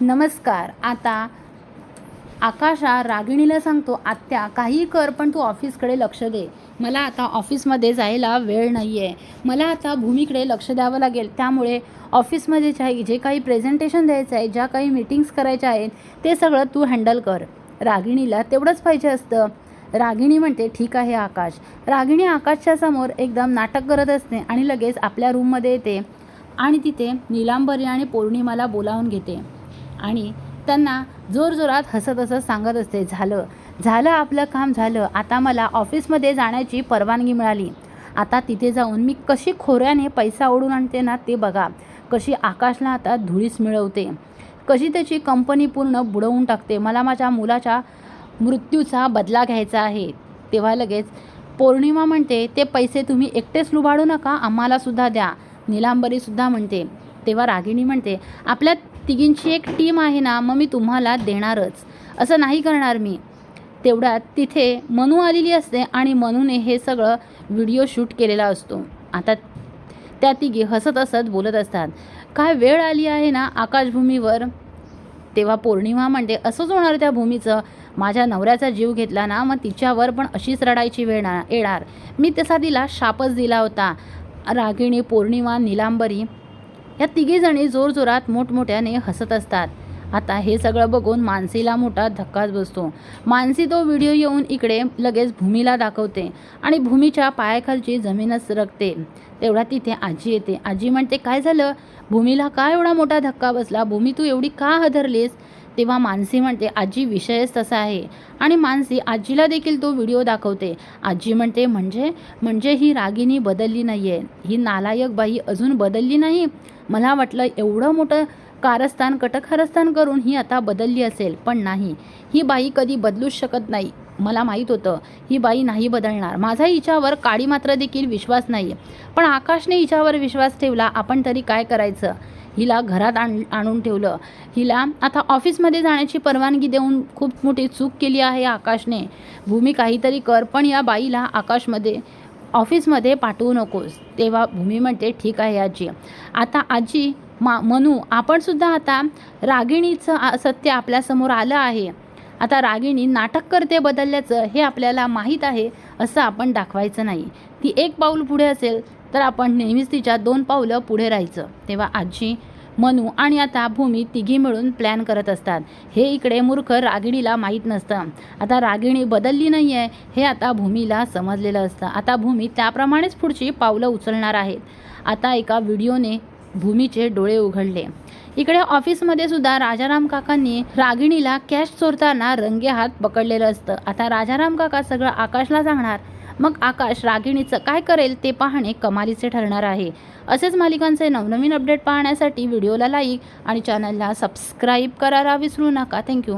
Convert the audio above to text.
नमस्कार. आता आकाशा रागिणीला सांगतो आत्या काही कर पण तू ऑफिसकडे लक्ष दे. मला आता ऑफिसमध्ये जायला वेळ नाही आहे मला आता भूमीकडे लक्ष द्यावं लागेल. त्यामुळे ऑफिसमध्ये जे जे काही प्रेझेंटेशन द्यायचं आहे ज्या काही मीटिंग्स करायच्या आहेत ते सगळं तू हँडल कर. रागिणीला तेवढंच पाहिजे असतं. रागिणी म्हणते ठीक आहे आकाश. रागिणी आकाशच्या समोर एकदम नाटक करत असते आणि लगेच आपल्या रूममध्ये येते आणि तिथे नीलांबरी आणि पौर्णिमाला बोलावून घेते. आणि त्यांना जोरजोरात हसत हसत सांगत असते झालं झालं आपलं काम झालं. आता मला ऑफिसमध्ये जाण्याची परवानगी मिळाली. आता तिथे जाऊन मी कशी खोऱ्याने पैसा ओढून आणते ना ते बघा. कशी आकाशला आता धुळीस मिळवते. कशी त्याची कंपनी पूर्ण बुडवून टाकते. मला माझ्या मुलाच्या मृत्यूचा बदला घ्यायचा आहे. तेव्हा लगेच पौर्णिमा म्हणते ते पैसे तुम्ही एकटेच लुबाडू नका. आम्हालासुद्धा द्या. निलांबरीसुद्धा म्हणते. तेव्हा रागिणी म्हणते आपल्या तिघींची एक टीम आहे ना मग मी तुम्हाला देणारच. असं नाही करणार मी. तेवढ्यात तिथे मनू आलेली असते आणि मनूने हे सगळं व्हिडिओ शूट केलेला असतो. आता त्या तिघी हसत हसत बोलत असतात. काय वेळ आली आहे ना आकाशभूमीवर? तेव्हा पौर्णिमा म्हणते असंच होणार त्या भूमीचं? माझ्या नवऱ्याचा जीव घेतला ना मग तिच्यावर पण अशीच रडायची वेळ येणार. मी तसा तिला शापच दिला होता. रागिणी पौर्णिमा निलांबरी या तिघीजणी जोरजोरात मोठमोठ्याने हसत असतात. आता हे सगळं बघून मानसीला मोठा धक्काच बसतो. मानसी तो व्हिडिओ येऊन इकडे लगेच भूमीला दाखवते आणि भूमीच्या पायाखालची जमीनच सरकते तेवढा तिथे आजी येते. आजी म्हणते काय झालं? भूमीला का एवढा मोठा धक्का बसला? भूमी तू एवढी का हदरलीस? तेव्हा मानसी म्हणते आजी विषयच तसा आहे. आणि मानसी आजीला देखील तो व्हिडिओ दाखवते. आजी म्हणते म्हणजे? म्हणजे ही रागिनी बदलली नाही आहे ही नालायक बाई अजून बदलली नाही? मला वाटलं एवढं मोठं कारस्थान कटकारस्थान करून ही आता बदलली असेल. पण नाही. ही बाई कधी बदलूच शकत नाही. मला माहीत होतं ही बाई नाही बदलणार. माझा हिच्यावर काळी मात्र देखील विश्वास नाही पण आकाशने हिच्यावर विश्वास ठेवला आपण तरी काय करायचं? हिला घरात आण आणून ठेवलं. हिला आता ऑफिसमध्ये जाण्याची परवानगी देऊन खूप मोठी चूक केली आहे आकाशने. भूमी काहीतरी कर पण या बाईला आकाशमध्ये ऑफिसमध्ये पाठवू नकोस. तेव्हा भूमी म्हणते ठीक आहे आजी. आता आजी मा मनू आपणसुद्धा आता रागिणीचं सत्य आपल्यासमोर आलं आहे. आता रागिणी नाटक करते बदलल्याचं हे आपल्याला माहीत आहे असं आपण दाखवायचं नाही. ती एक पाऊल पुढे असेल तर आपण नेहमीच तिच्या दोन पावलं पुढे राहायचं. तेव्हा आजी मनू आणि आता भूमी तिघी मिळून प्लॅन करत असतात. हे इकडे मूर्ख रागिणीला माहीत नसतं. आता रागिणी बदलली नाही आहे हे आता भूमीला समजलेलं असतं. आता भूमी त्याप्रमाणेच पुढची पावलं उचलणार आहेत. आता एका व्हिडिओने भूमीचे डोळे उघडले. इकडे ऑफिसमध्ये सुद्धा राजाराम काकांनी रागिणीला कॅश चोरताना रंगे हात पकडलेलं असतं. आता राजाराम काका सगळं आकाशला सांगणार. मग आकाश रागिणीचं काय करेल ते पाहणे कमालीचे ठरणार आहे. असेच मालिकांचे नवनवीन अपडेट पाहण्यासाठी व्हिडिओला लाईक आणि चॅनलला सबस्क्राईब करायला विसरू नका. थँक्यू